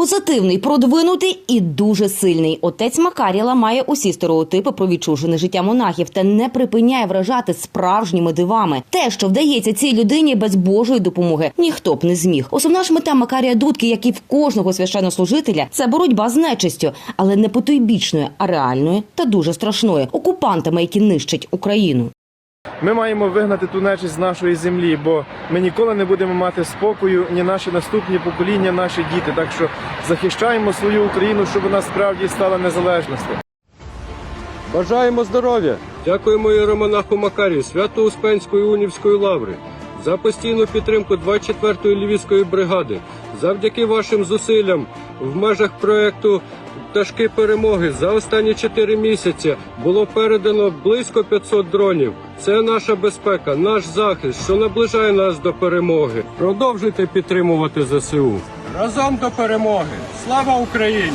Позитивний, продвинутий і дуже сильний. Отець Макарій ламає усі стереотипи про відчужене життя монахів та не припиняє вражати справжніми дивами. Те, що вдається цій людині без Божої допомоги, ніхто б не зміг. Основна ж мета Макарія Дудки, як і в кожного священнослужителя, це боротьба з нечистю, але не потойбічною, а реальною та дуже страшною окупантами, які нищать Україну. Ми маємо вигнати ту нечисть з нашої землі, бо ми ніколи не будемо мати спокою, ні наші наступні покоління, наші діти. Так що захищаємо свою Україну, щоб вона справді стала незалежністю. Бажаємо здоров'я! Дякуємо іеромонаху Макарію Свято-Успенської унівської лаври за постійну підтримку 24-ї львівської бригади. Завдяки вашим зусиллям в межах проекту Пташки перемоги за останні 4 місяці було передано близько 500 дронів. Це наша безпека, наш захист, що наближає нас до перемоги. Продовжуйте підтримувати ЗСУ. Разом до перемоги! Слава Україні!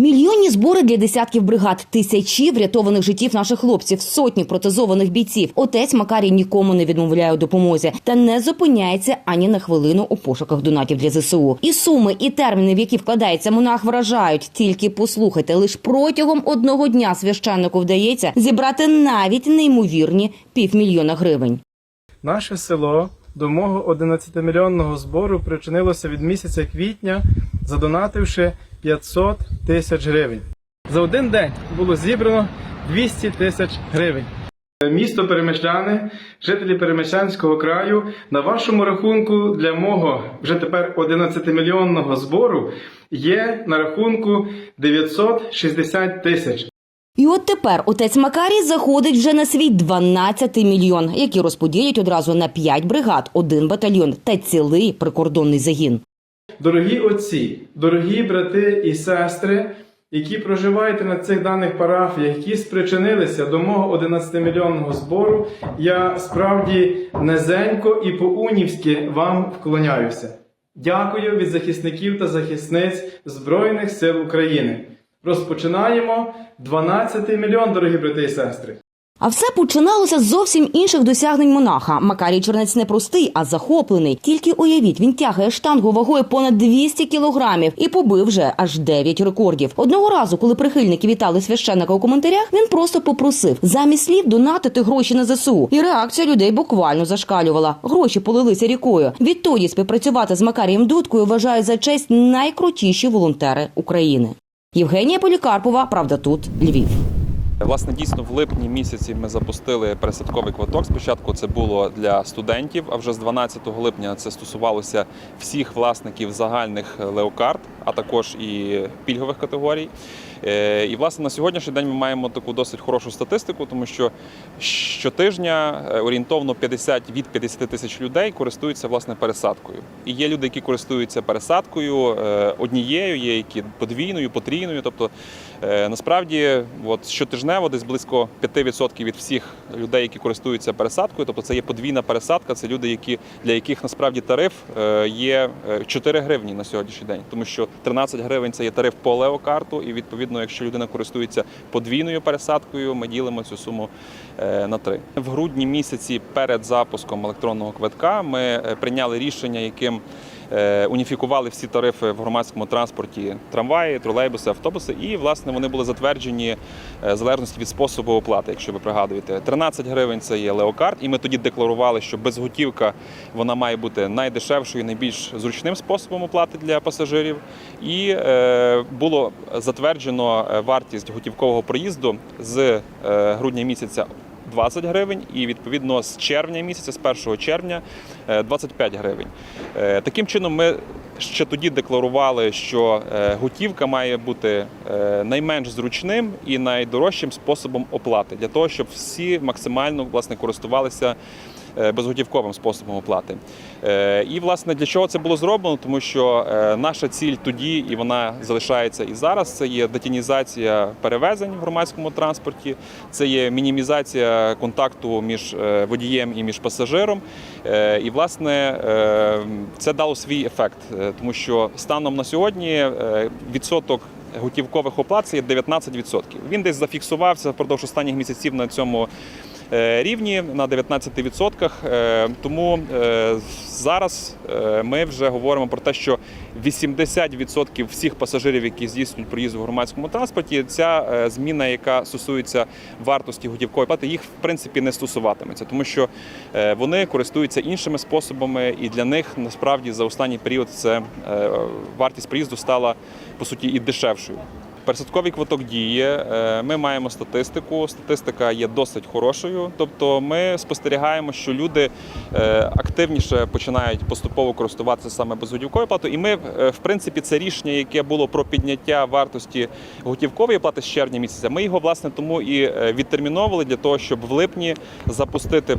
Мільйонні збори для десятків бригад, тисячі врятованих життів наших хлопців, сотні протезованих бійців. Отець Макарій нікому не відмовляє у допомозі та не зупиняється ані на хвилину у пошуках донатів для ЗСУ. І суми, і терміни, в які вкладається монах, вражають. Тільки послухайте, лише протягом одного дня священнику вдається зібрати навіть неймовірні півмільйона гривень. Наше село до мого 11-мільйонного збору причинилося від місяця квітня, задонативши 500 тисяч гривень. За один день було зібрано 200 тисяч гривень. Місто Перемишляни, жителі Перемишлянського краю, на вашому рахунку для мого вже тепер 11-мільйонного збору є на рахунку 960 тисяч. І от тепер отець Макарій заходить вже на свій 12-й мільйон, який розподілять одразу на 5 бригад, один батальйон та цілий прикордонний загін. Дорогі отці, дорогі брати і сестри, які проживаєте на цих даних парафіях, які спричинилися до мого 11-мільйонного збору, я справді низенько і по-унівськи вам вклоняюся. Дякую від захисників та захисниць Збройних сил України. Розпочинаємо 12 мільйон, дорогі брати і сестри. А все починалося з зовсім інших досягнень монаха. Макарій Чернець не простий, а захоплений. Тільки уявіть, він тягає штангу вагою понад 200 кілограмів і побив вже аж 9 рекордів. Одного разу, коли прихильники вітали священника у коментарях, він просто попросив замість слів донатити гроші на ЗСУ. І реакція людей буквально зашкалювала. Гроші полилися рікою. Відтоді співпрацювати з Макарієм Дудкою вважають за честь найкрутіші волонтери України. Євгенія Полікарпова, правда, тут Львів. Власне, дійсно, в липні місяці ми запустили пересадковий квиток. Спочатку це було для студентів, а вже з 12 липня це стосувалося всіх власників загальних леокарт, а також і пільгових категорій. Е, І власне на сьогоднішній день ми маємо таку досить хорошу статистику, тому що щотижня е, орієнтовно 50 від 50 тисяч людей користуються власне пересадкою. І є люди, які користуються пересадкою е, однією, є які подвійною, потрійною. Тобто насправді, от щотижнево десь близько 5% від всіх людей, які користуються пересадкою, тобто це є подвійна пересадка. Це люди, які для яких насправді тариф є е, 4 гривні на сьогоднішній день, тому що 13 гривень це є тариф по леокарту, і відповідно, якщо людина користується подвійною пересадкою, ми ділимо цю суму е, на три. В грудні місяці перед запуском електронного квитка ми е, прийняли рішення, яким уніфікували всі тарифи в громадському транспорті трамваї, тролейбуси, автобуси, і власне вони були затверджені е, в залежності від способу оплати. Якщо ви пригадуєте, 13 гривень це є леокарт, і ми тоді декларували, що безготівка вона має бути найдешевшою, найбільш зручним способом оплати для пасажирів. І е, було затверджено е, вартість готівкового проїзду з е, грудня місяця. 20 гривень, і відповідно з червня місяця, з 1 червня, е, 25 гривень. Е, Таким чином, ми ще тоді декларували, що е, готівка має бути е, найменш зручним і найдорожчим способом оплати для того, щоб всі максимально власне користувалися е, безготівковим способом оплати. Е, І власне для чого це було зроблено? Тому що е, наша ціль тоді, і вона залишається і зараз. Це є детінізація перевезень в громадському транспорті, це є мінімізація контакту між е, водієм і між пасажиром. Е, І власне е, це дало свій ефект, е, тому що станом на сьогодні е, відсоток. Готівкових оплат це є 19%. Він десь зафіксувався впродовж останніх місяців на цьому е, рівні на 19%. Е, Тому е, зараз е, ми вже говоримо про те, що 80% всіх пасажирів, які здійснюють проїзд в громадському транспорті, ця е, зміна, яка стосується вартості готівкової плати, їх в принципі не стосуватиметься, тому що е, вони користуються іншими способами, і для них насправді за останній період це е, вартість проїзду стала по суті і дешевшою. Пересадковий квиток діє. е, Ми маємо статистику. Статистика є досить хорошою. Тобто, ми спостерігаємо, що люди е, активніше починають поступово користуватися саме безготівковою платою. І ми, е, в принципі, це рішення, яке було про підняття вартості готівкової плати з червня місяця. Ми його власне тому і відтерміновували для того, щоб в липні запустити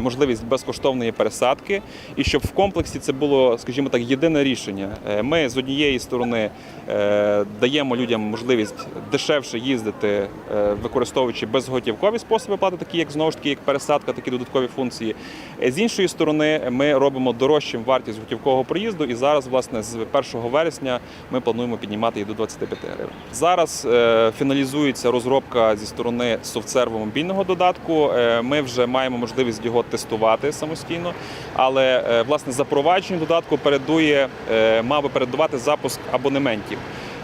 можливість безкоштовної пересадки, і щоб в комплексі це було, скажімо так, єдине рішення. Ми з однієї сторони даємо людям можливість дешевше їздити, е, використовуючи безготівкові способи плати, такі як знову ж таки як пересадка, такі додаткові функції. Е, З іншої сторони, ми робимо дорожчим вартість готівкового проїзду, і зараз, власне, з 1 вересня ми плануємо піднімати її до 25 гривень. Зараз е, фіналізується розробка зі сторони софтсерву мобільного додатку. Ми вже маємо можливість його тестувати самостійно, але власне запровадження додатку передує, мав би передувати запуск абонементів.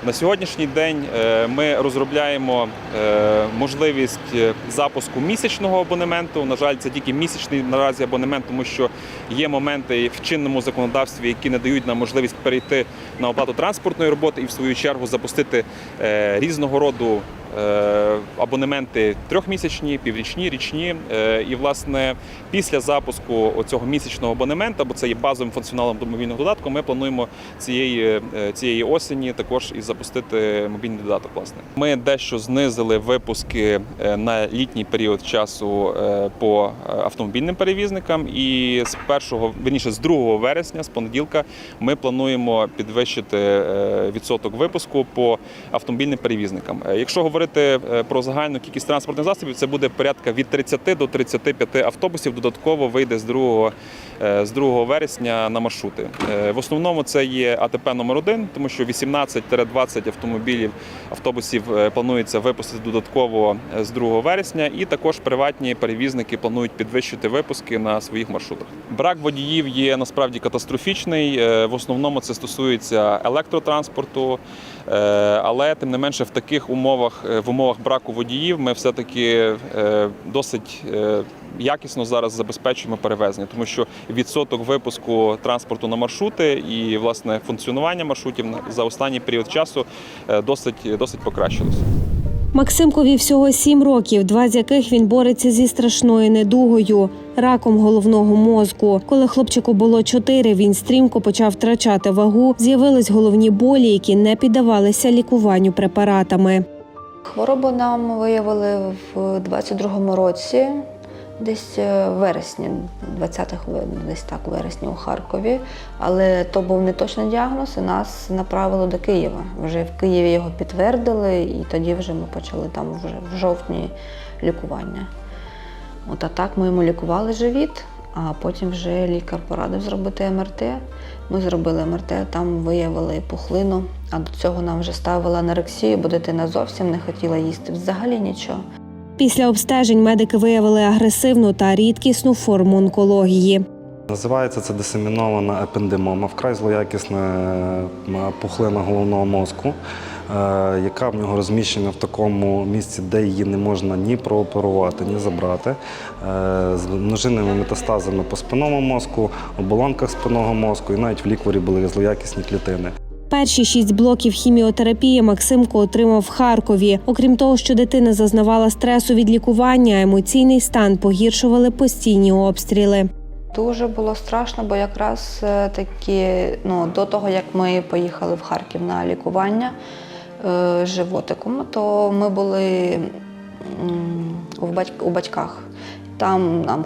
На сьогоднішній день е, ми розробляємо е, можливість е, запуску місячного абонементу. На жаль, це тільки місячний наразі абонемент, тому що є моменти в чинному законодавстві, які не дають нам можливість перейти на оплату транспортної роботи і в свою чергу запустити різного роду. Е, Абонементи трьохмісячні, піврічні, річні. Е, І, власне, після запуску цього місячного абонемента, бо це є базовим функціоналом до мобільного додатку, ми плануємо цієї, е, цієї осені також і запустити мобільний додаток. Власне, ми дещо знизили випуски на літній період часу по автомобільним перевізникам. І з першого верніше з 2 вересня, з понеділка, ми плануємо підвищити відсоток випуску по автомобільним перевізникам. Якщо говорити е, про загальну кількість транспортних засобів, це буде порядка від 30 до 35 автобусів. Додатково вийде з 2, е, з 2 вересня на маршрути. Е, В основному це є АТП номер 1 тому що 18-20 автомобілів автобусів планується випустити додатково з 2 вересня, і також приватні перевізники планують підвищити випуски на своїх маршрутах. Брак водіїв є насправді катастрофічний. В основному це стосується електротранспорту, але тим не менше в таких умовах, е, в умовах браку водіїв, ми все-таки е, досить е, якісно зараз забезпечуємо перевезення, тому що відсоток випуску транспорту на маршрути і власне функціонування маршрутів за останній період часу е, досить, досить покращилося. Максимкові всього сім років, два з яких він бореться зі страшною недугою раком головного мозку. Коли хлопчику було чотири, він стрімко почав втрачати вагу. З'явились головні болі, які не піддавалися лікуванню препаратами. Хворобу нам виявили в 22-му році, десь е, вересні, 20-х, десь так, вересні у Харкові. Але то був не точний діагноз, і нас направили до Києва. Вже в Києві його підтвердили, і тоді вже ми почали там вже в жовтні лікування. От а так ми йому лікували живіт, а потім вже лікар порадив зробити МРТ. Ми зробили МРТ, там виявили пухлину, а до цього нам вже ставили анорексію, бо дитина зовсім не хотіла їсти взагалі нічого. Після обстежень медики виявили агресивну та рідкісну форму онкології. Називається це дисемінована епендемома, вкрай злоякісна е, пухлина головного мозку, е, яка в нього розміщена в такому місці, де її не можна ні прооперувати, ні забрати, е, з множинними метастазами по спинному мозку, оболонках спинного мозку і навіть в лікворі були злоякісні клітини. Перші шість блоків хіміотерапії Максимко отримав в Харкові. Окрім того, що дитина зазнавала стресу від лікування, емоційний стан погіршували постійні обстріли. Дуже було страшно, бо якраз е, таки ну, до того, як ми поїхали в Харків на лікування е, животиком, то ми були у, батьках. Там нам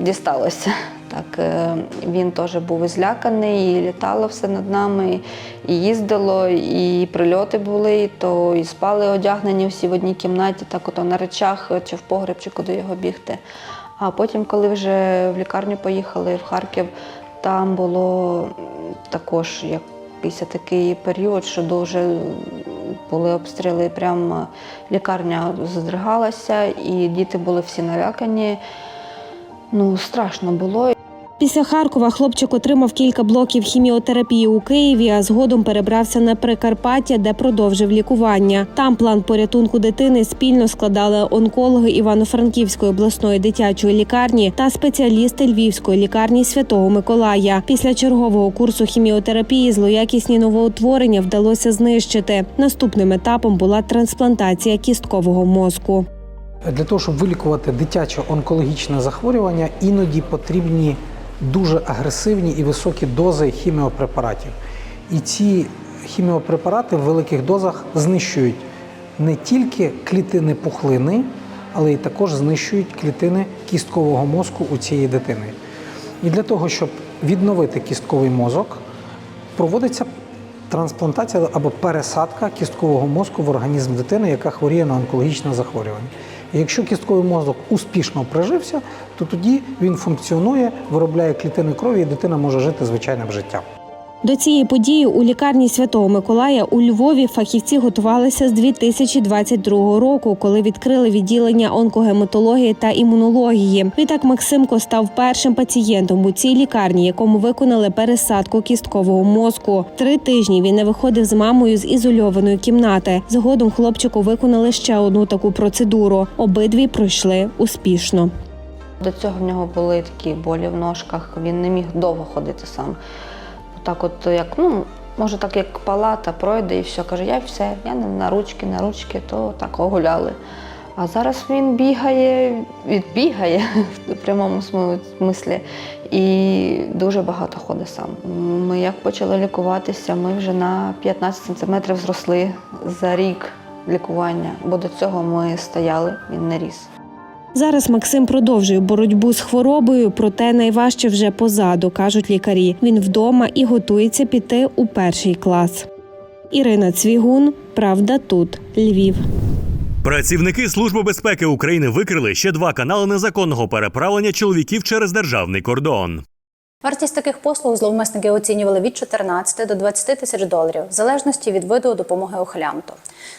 дісталося. Так, е, він теж був зляканий, і літало все над нами, і їздило, і прильоти були, і то і спали одягнені всі в одній кімнаті, так ото на речах чи в погреб, чи куди його бігти. А потім, коли вже в лікарню поїхали в Харків, там було також якийсь такий період, що дуже були обстріли, прям е, лікарня здригалася, і діти були всі налякані. Ну, страшно було. Після Харкова хлопчик отримав кілька блоків хіміотерапії у Києві, а згодом перебрався на Прикарпаття, де продовжив лікування. Там план порятунку дитини спільно складали онкологи Івано-Франківської обласної дитячої лікарні та спеціалісти Львівської лікарні Святого Миколая. Після чергового курсу хіміотерапії злоякісні новоутворення вдалося знищити. Наступним етапом була трансплантація кісткового мозку. Для того, щоб вилікувати дитяче онкологічне захворювання, іноді потрібні дуже агресивні і високі дози хіміопрепаратів. І ці хіміопрепарати в великих дозах знищують не тільки клітини пухлини, але й також знищують клітини кісткового мозку у цієї дитини. І для того, щоб відновити кістковий мозок, проводиться трансплантація або пересадка кісткового мозку в організм дитини, яка хворіє на онкологічне захворювання. Якщо кістковий мозок успішно прижився, то тоді він функціонує, виробляє клітини крові, і дитина може жити звичайним життям. До цієї події у лікарні Святого Миколая у Львові фахівці готувалися з 2022 року, коли відкрили відділення онкогематології та імунології. Відтак Максимко став першим пацієнтом у цій лікарні, якому виконали пересадку кісткового мозку. Три тижні він не виходив з мамою з ізольованої кімнати. Згодом хлопчику виконали ще одну таку процедуру. Обидві пройшли успішно. До цього в нього були такі болі в ножках, він не міг довго ходити сам. Так, от як, ну, може, так як палата пройде і все, каже, я все, я на ручки, на ручки, то так огуляли. А зараз він бігає, відбігає в прямому смислі і дуже багато ходить сам. Ми як почали лікуватися, ми вже на 15 сантиметрів зросли за рік лікування, бо до цього ми стояли, він не ріс. Зараз Максим продовжує боротьбу з хворобою, проте найважче вже позаду, кажуть лікарі. Він вдома і готується піти у перший клас. Ірина Цвігун, Правда, тут Львів. Працівники Служби безпеки України викрили ще два канали незаконного переправлення чоловіків через державний кордон. Вартість таких послуг зловмисники оцінювали від 14 до 20 тисяч доларів, в залежності від виду допомоги ухилянту.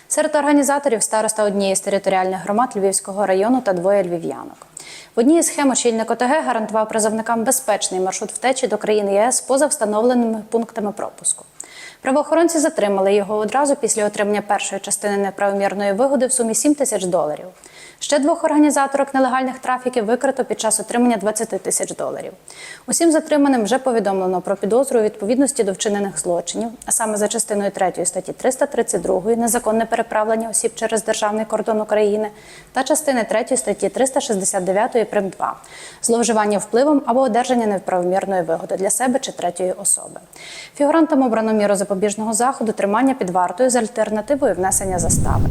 Серед організаторів староста однієї з територіальних громад Львівського району та двоє львів'янок. В одній із схем очільник ОТГ гарантував призовникам безпечний маршрут втечі до країни ЄС поза встановленими пунктами пропуску. Правоохоронці затримали його одразу після отримання першої частини неправомірної вигоди в сумі 7 тисяч доларів. Ще двох організаторок нелегальних трафіків викрито під час отримання 20 тисяч доларів. Усім затриманим вже повідомлено про підозру у відповідності до вчинених злочинів, а саме за частиною 3 статті 332 незаконне переправлення осіб через державний кордон України та частини 3 статті 369 прим 2 зловживання впливом або одержання неправомірної вигоди для себе чи третьої особи. Фігурантам обрано міру запобіжного заходу тримання під вартою з альтернативою внесення застави.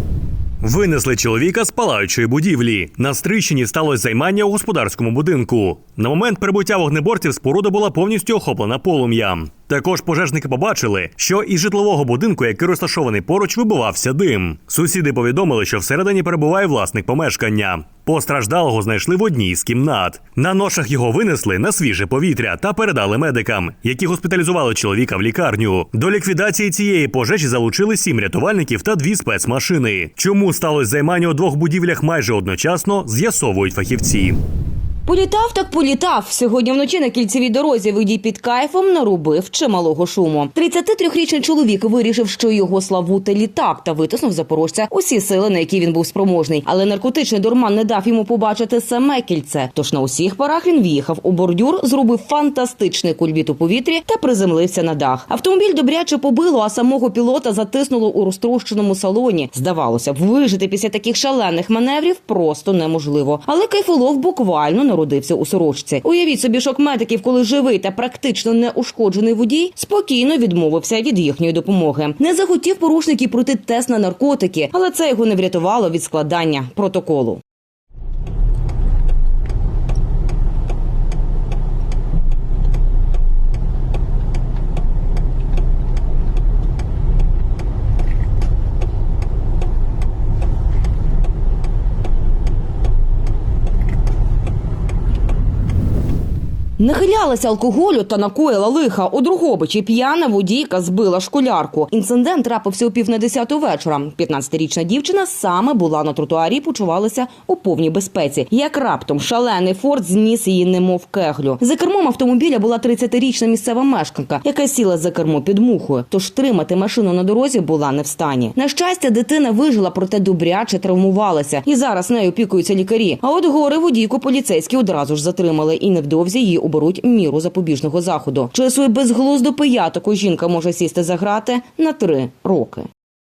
Винесли чоловіка з палаючої будівлі. На Стрищині сталося займання у господарському будинку. На момент прибуття вогнеборців споруда була повністю охоплена полум'ям. Також пожежники побачили, що із житлового будинку, який розташований поруч, вибивався дим. Сусіди повідомили, що всередині перебуває власник помешкання. Постраждалого знайшли в одній з кімнат. На ношах його винесли на свіже повітря та передали медикам, які госпіталізували чоловіка в лікарню. До ліквідації цієї пожежі залучили сім рятувальників та дві спецмашини. Чому сталося займання у двох будівлях майже одночасно, з'ясовують фахівці. Політав так політав. Сьогодні вночі на кільцевій дорозі водій під кайфом наробив чималого шуму. 33-річний чоловік вирішив, що його славути літак та витиснув запорожця усі сили, на які він був спроможний. Але наркотичний дурман не дав йому побачити саме кільце. Тож на усіх парах він в'їхав у бордюр, зробив фантастичний кульбіт у повітрі та приземлився на дах. Автомобіль добряче побило, а самого пілота затиснуло у розтрощеному салоні. Здавалося б, вижити після таких шалених маневрів просто неможливо. Але кайфолов буквально народився у сорочці. Уявіть собі шок медиків, коли живий та практично неушкоджений водій спокійно відмовився від їхньої допомоги. Не захотів порушників пройти тест на наркотики, але це його не врятувало від складання протоколу. Нахилялася алкоголю та накоїла лиха. У Другобичі п'яна водійка збила школярку. Інцидент трапився у пів на десяту вечора. 15-річна дівчина саме була на тротуарі і почувалася у повній безпеці. Як раптом шалений форт зніс її немов кеглю. За кермом автомобіля була 30-річна місцева мешканка, яка сіла за кермо під мухою. Тож тримати машину на дорозі була не в стані. На щастя, дитина вижила, проте добряче травмувалася. І зараз нею опікуються лікарі. А от гори водійку поліцейські одразу ж затримали і невдовзі її оберуть міру запобіжного заходу. Через свою безглузду пиятику жінка може сісти за грати на три роки.